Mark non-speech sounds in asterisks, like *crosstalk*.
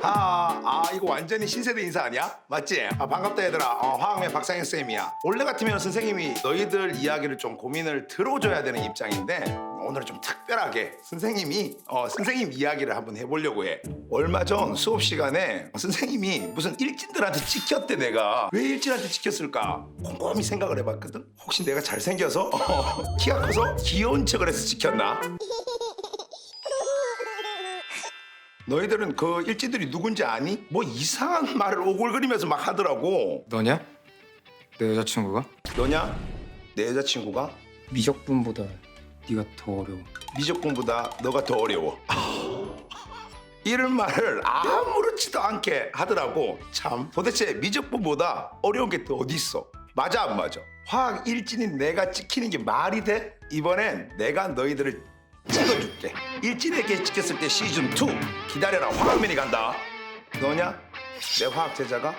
아, 아 이거 완전히 신세대 인사 아니야? 맞지? 아 반갑다 얘들아. 어, 화학의 박상현 쌤이야. 원래 같으면 선생님이 너희들 이야기를 좀 고민을 들어줘야 되는 입장인데 오늘은 좀 특별하게 선생님이 어, 선생님 이야기를 한번 해보려고 해. 얼마 전 수업 시간에 선생님이 무슨 일진들한테 찍혔대 내가. 왜 일진한테 찍혔을까? 곰곰이 생각을 해봤거든? 혹시 내가 잘생겨서? 어, *laughs* 키가 커서? 귀여운 척을 해서 찍혔나? 너희들은 그 일진들이 누군지 아니? 뭐 이상한 말을 오글거리면서 막 하더라고. 너냐? 내 여자친구가? 너냐? 내 여자친구가 미적분보다 네가 더 어려워 미적분보다 너가 더 어려워. *laughs* 이런 말을 아무렇지도 않게 하더라고. 참 도대체 미적분보다 어려운 게 또 어디 있어? 맞아 안 맞아? 화학 일진인 내가 찍히는 게 말이 돼? 이번엔 내가 너희들을 찍어줄게. 일진에게 찍혔을 때 시즌 2 기다려라 화학맨이 간다. 너냐? 내 화학 제자가